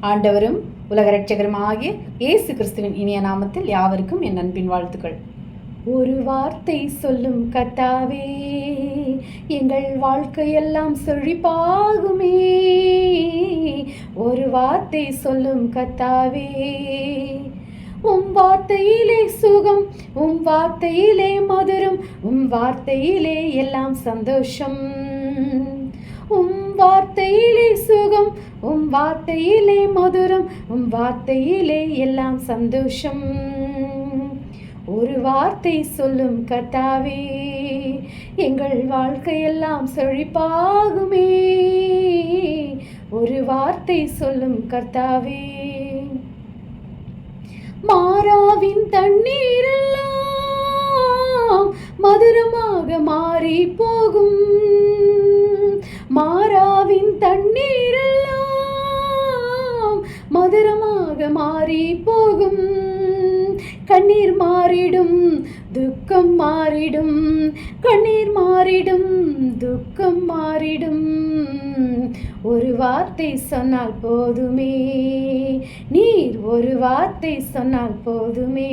ஆண்டவரும் உலக ரட்சகருமாகிய இயேசு கிறிஸ்துவின் இனிய நாமத்தில் யாவருக்கும் என் அன்பின் வாழ்த்துக்கள். ஒரு வார்த்தை சொல்லும் கத்தாவே எங்கள் வாழ்க்கையெல்லாம் செழிப்பாகுமே. ஒரு வார்த்தை சொல்லும் கத்தாவே உம் வார்த்தையிலே சுகம் உம் வார்த்தையிலே மதுரம் உம் வார்த்தையிலே எல்லாம் சந்தோஷம். உம் வார்த்தையிலே சுகம் உம் வார்த்தையிலே மதுரம் உம் வார்த்தையிலே எல்லாம் சந்தோஷம். ஒரு வார்த்தை சொல்லும் கத்தாவே எங்கள் வாழ்க்கையெல்லாம் செழிப்பாகுமே. ஒரு வார்த்தை சொல்லும் கர்த்தாவே மாறாவின் தண்ணீரெல்லாம் மதுரமாக மாறி போகும். மாறாவின் மதுரமாக மாறி போகும் கண்ணீர் மாறிடும் துக்கம் மாறிடும். கண்ணீர் மாறிடும் துக்கம் மாறிடும். ஒரு வார்த்தை சொன்னால் போதுமே. நீர் ஒரு வார்த்தை சொன்னால் போதுமே.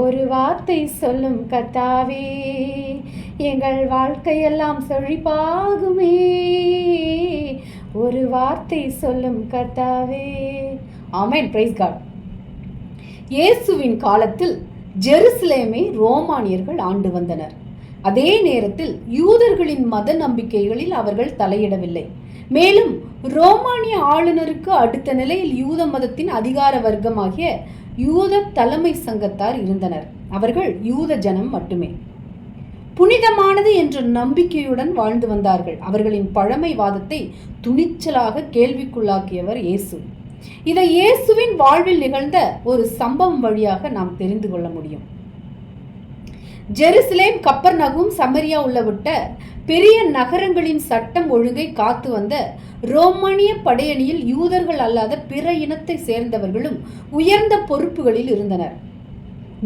ஒரு வார்த்தை சொல்லும் கத்தாவே எங்கள் வாழ்க்கையெல்லாம் செழிப்பாகுமே. ஒரு வார்த்தை சொல்லும் கத்தாவே. ஆமென் பிரைஸ் காட் இயேசுவின் காலத்தில் ஜெருசலேமை ரோமானியர்கள் ஆண்டு வந்தனர். அதே நேரத்தில் யூதர்களின் மத நம்பிக்கைகளில் அவர்கள் தலையிடவில்லை. மேலும் ரோமானிய ஆளுநருக்கு அடுத்த நிலையில் யூத மதத்தின் அதிகார வர்க்கமாகிய யூத தலைமை சங்கத்தார் இருந்தனர். அவர்கள் யூத ஜனம் மட்டுமே. புனிதமானது என்ற நம்பிக்கையுடன் வாழ்ந்து வந்தார்கள். அவர்களின் பழமைவாதத்தை துணிச்சலாக கேள்விக்குள்ளாக்கியவர் இயேசு. இதை இயேசுவின் வாழ்வில் நிகழ்ந்த ஒரு சம்பவம் வழியாக நாம் தெரிந்து கொள்ள முடியும். ஜெருசலேம் கப்பர்நகும் சமரியா உள்ளவிட்ட பெரிய நகரங்களின் சட்டம் ஒழுங்கை காத்து வந்த ரோமானிய படையணியில் யூதர்கள் அல்லாத பிற இனத்தை சேர்ந்தவர்களும் உயர்ந்த பொறுப்புகளில் இருந்தனர்.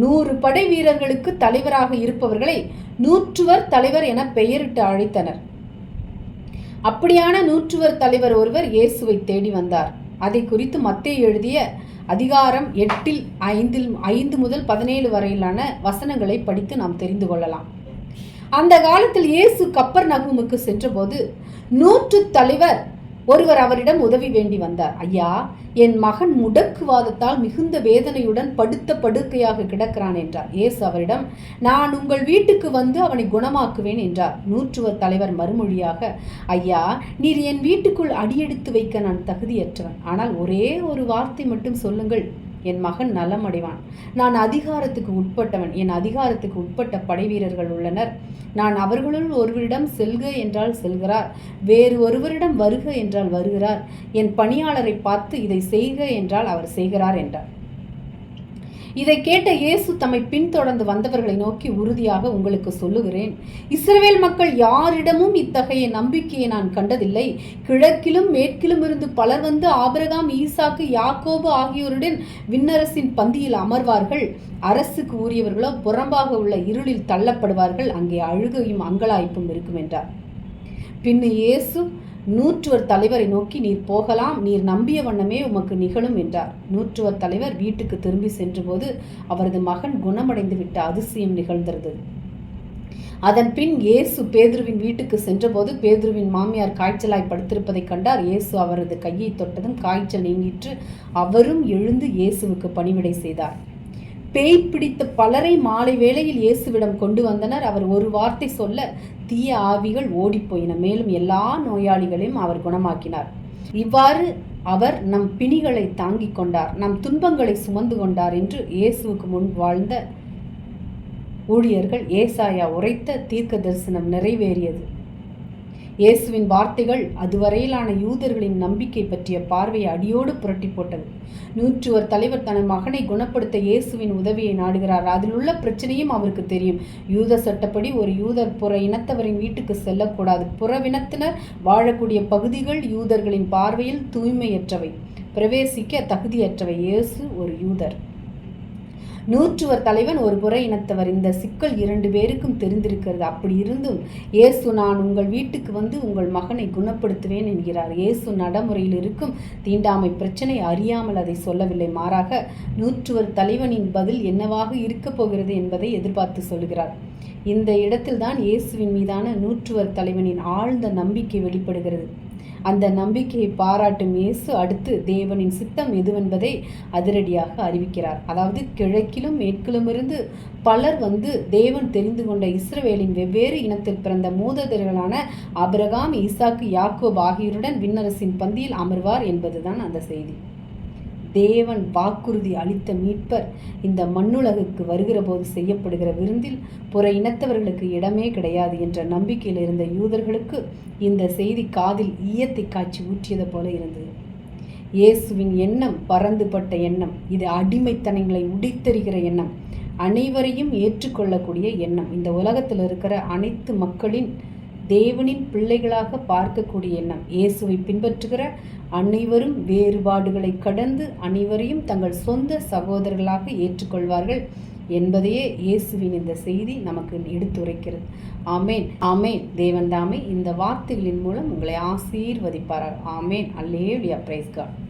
நூறு படை வீரர்களுக்கு தலைவராக இருப்பவர்களை நூற்றுவர் தலைவர் என பெயரிட்டு அழைத்தனர். அப்படியான நூற்றுவர் தலைவர் ஒருவர் இயேசுவை தேடி வந்தார். அதை குறித்து மத்திய எழுதிய அதிகாரம் எட்டில் ஐந்தில் ஐந்து முதல் பதினேழு வரையிலான வசனங்களை படித்து நாம் தெரிந்து கொள்ளலாம். அந்த காலத்தில் இயேசு கப்பர் நகுமுக்கு சென்றபோது நூற்று தலைவர் ஒருவர் அவரிடம் உதவி வேண்டி வந்தார். ஐயா என் மகன் முடக்குவாதத்தால் மிகுந்த வேதனையுடன் படுத்த படுக்கையாக கிடக்கிறான் என்றார். இயேசு அவரிடம் நான் உங்கள் வீட்டுக்கு வந்து அவனை குணமாக்குவேன் என்றார். நூற்றுவர் தலைவர் மறுமொழியாக ஐயா நீர் என் வீட்டுக்குள் அடியெடுத்து வைக்க நான் தகுதியற்றவன். ஆனால் ஒரே ஒரு வார்த்தை மட்டும் சொல்லுங்கள். என் மகன் நலம் அடைவான் நான் அதிகாரத்துக்கு உட்பட்டவன். என் அதிகாரத்துக்கு உட்பட்ட படை வீரர்கள் உள்ளனர். நான் அவர்களுள் ஒருவரிடம் செல்க என்றால் செல்கிறார். வேறு ஒருவரிடம் வருக என்றால் வருகிறார். என் பணியாளரை பார்த்து இதை செய்க என்றால் அவர் செய்கிறார் என்றார். இதை கேட்ட இயேசு தம்மை பின்தொடர்ந்து வந்தவர்களை நோக்கி உறுதியாக உங்களுக்கு சொல்லுகிறேன். இஸ்ரவேல் மக்கள் யாரிடமும் இத்தகைய நம்பிக்கையை நான் கண்டதில்லை. கிழக்கிலும் மேற்கிலும் இருந்து பலர் வந்து ஆபிரகாம் ஈசாக்கு யாக்கோபு ஆகியோருடன் விண்ணரசின் பந்தியில் அமர்வார்கள். அரசுக்கு உரியவர்களோ புறம்பாக உள்ள இருளில் தள்ளப்படுவார்கள். அங்கே அழுகையும் அங்கலாய்ப்பும் இருக்கும் என்றார் பின்னு இயேசு நூற்றுவர் தலைவரை நோக்கி நீர் போகலாம் நீர் நம்பிய வண்ணமே உமக்கு நிகழும் என்றார். நூற்றுவர் தலைவர் வீட்டுக்கு திரும்பி சென்றபோது அவரது மகன் குணமடைந்து விட்ட அதிசயம் நிகழ்ந்திருந்தது அதன் பின் இயேசு பேதுருவின் வீட்டுக்கு சென்றபோது பேதுருவின் மாமியார் காய்ச்சலாய் படுத்திருப்பதை கண்டார். இயேசு அவரது கையை தொட்டதும் காய்ச்சல் நீங்கிற்று. அவரும் எழுந்து இயேசுவுக்கு பணிவிடை செய்தார். பேய் பிடித்த பலரை மாலை வேளையில் இயேசுவிடம் கொண்டு வந்தனர். அவர் ஒரு வார்த்தை சொல்ல தீய ஆவிகள் ஓடிப்போயின. மேலும் எல்லா நோயாளிகளையும் அவர் குணமாக்கினார். இவ்வாறு அவர் நம் பிணிகளை தாங்கிக் கொண்டார். நம் துன்பங்களை சுமந்து கொண்டார் என்று இயேசுவுக்கு முன் வாழ்ந்த ஊழியர்கள் ஏசாயா உரைத்த தீர்க்க தரிசனம் நிறைவேறியது. இயேசுவின் வார்த்தைகள் அதுவரையிலான யூதர்களின் நம்பிக்கை பற்றிய பார்வையை அடியோடு புரட்டி போட்டது. நூற்றுவர் தலைவர் தனது மகனை குணப்படுத்த இயேசுவின் உதவியை நாடுகிறார். அதில் உள்ள பிரச்சனையும் அவருக்கு தெரியும். யூத சட்டப்படி ஒரு யூதர் புற இனத்தவரின் வீட்டுக்கு செல்லக்கூடாது. புறவினத்தினர் வாழக்கூடிய பகுதிகள் யூதர்களின் பார்வையில் தூய்மையற்றவை. பிரவேசிக்க தகுதியற்றவை. இயேசு ஒரு யூதர். நூற்றுவர் தலைவன் ஒரு புற இனத்தவர். இந்த சிக்கல் இரண்டு பேருக்கும் தெரிந்திருக்கிறது. அப்படி இருந்தும் இயேசு நான் உங்கள் வீட்டுக்கு வந்து உங்கள் மகனை குணப்படுத்துவேன் என்கிறார். இயேசு நடைமுறையில் இருக்கும் தீண்டாமை பிரச்சனை அறியாமல் அதை சொல்லவில்லை. மாறாக நூற்றுவர் தலைவனின் பதில் என்னவாக இருக்கப் போகிறது என்பதை எதிர்பார்த்து சொல்கிறார். இந்த இடத்தில்தான் இயேசுவின் மீதான நூற்றுவர் தலைவனின் ஆழ்ந்த நம்பிக்கை வெளிப்படுகிறது. அந்த நம்பிக்கையை பாராட்டும் இயேசு அடுத்து தேவனின் சித்தம் எதுவென்பதை அதிரடியாக அறிவிக்கிறார். அதாவது கிழக்கிலும் மேற்கிலும் இருந்து பலர் வந்து தேவன் தெரிந்து கொண்ட இஸ்ரவேலின் வெவ்வேறு இனத்தில் பிறந்த மூததர்களான அபிரகாம் ஈசாக்கு யாக்கோப் ஆகியோருடன் விண்ணரசின் பந்தியில் அமர்வார் என்பதுதான் அந்த செய்தி. தேவன் வாக்குறுதி அளித்த மீட்பர் இந்த மண்ணுலகுக்கு வருகிற போது செய்யப்படுகிற விருந்தில் புற இனத்தவர்களுக்கு இடமே கிடையாது என்ற நம்பிக்கையில் இருந்த யூதர்களுக்கு இந்த செய்தி காதில் ஈயத்தை காய்ச்சி ஊற்றியது போல இருந்தது. இயேசுவின் எண்ணம் பறந்துபட்ட எண்ணம் இது அடிமைத்தனங்களை உடைத்தெறிகிற எண்ணம் அனைவரையும் ஏற்றுக்கொள்ளக்கூடிய எண்ணம். இந்த உலகத்தில் இருக்கிற அனைத்து மக்களின் தேவனின் பிள்ளைகளாக பார்க்கக்கூடிய எண்ணம். இயேசுவை பின்பற்றுகிற அனைவரும் வேறுபாடுகளை கடந்து அனைவரையும் தங்கள் சொந்த சகோதரர்களாக ஏற்றுக்கொள்வார்கள் என்பதையே இயேசுவின் இந்த செய்தி நமக்கு எடுத்துரைக்கிறது. ஆமேன். ஆமேன். தேவன் தாமே இந்த வார்த்தைகளின் மூலம் உங்களை ஆசீர்வதிப்பார்கள் ஆமேன். அல்லேலியா. பிரைஸ்காட்